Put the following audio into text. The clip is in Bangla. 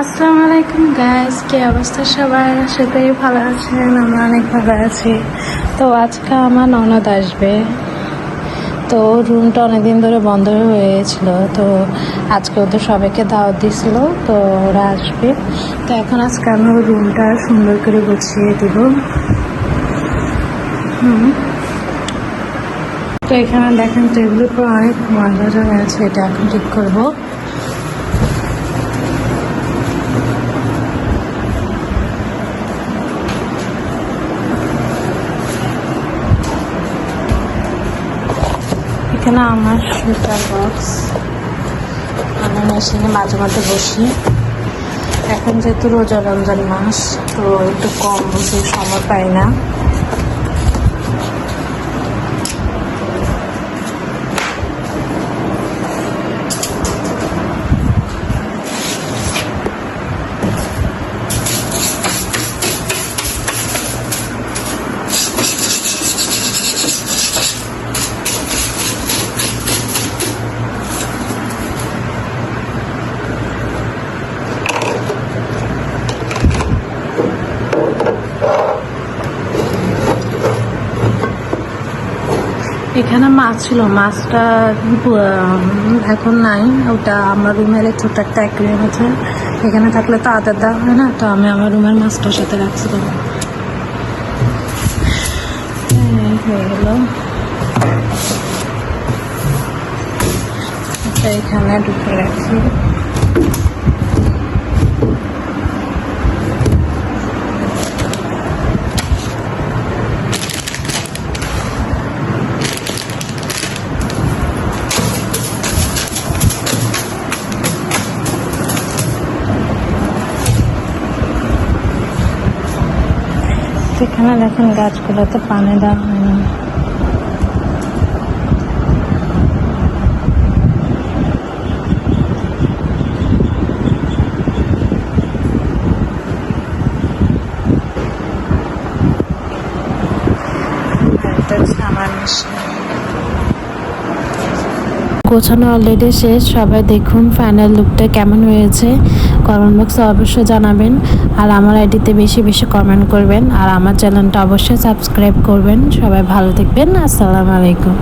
আসসালামু আলাইকুম গাইস কি অবস্থা সবার? সাথেই ভালো আছেন, আমরা অনেক ভালো আছি। তো আজকে আমার ননদ আসবে। তো রুমটা অনেকদিন ধরে বন্ধ হয়ে গেছিল তো আজকে ওদের সবাইকে দাওয়াত দিছিল তো ওরা আসবে। তো এখন আজকে আমি রুমটা সুন্দর করে গুছিয়ে দিব। হুম। তো এখানে দেখেন টেবিলের উপর অনেক ময়লা জমে আছে, এটা এখন ঠিক করব। এখানে আমার সুতার বক্স। আমি মেশিনে মাঝে মাঝে বসি। এখন যেহেতু রোজা রমজান মাস, তো একটু কম বসে সময় পাই না। এখানে মাছ ছিল, মাছটা এখন নাই। ওটা আমার রুমের ছোট একটা অ্যাকুরিয়াম আছে। এখানে থাকলে তো আদার হয় না, তো আমি আমার রুমের মাছটার সাথে রাখছিলাম হয়ে এখানে ঢুকে রাখছি। এখানে দেখেন গাছগুলোতে পানি দেওয়া হয় না। এটা হচ্ছে আমার মেশিন গোছানো অলরেডি শেষ, সবাই দেখুন ফাইনাল লুকটা কেমন হয়েছে। কমেন্ট বক্সে অবশ্যই জানাবেন আর আমার আইডিতে বেশি বেশি কমেন্ট করবেন আর আমার চ্যানেলটা অবশ্যই সাবস্ক্রাইব করবেন। সবাই ভালো থাকবেন। আসসালামু আলাইকুম।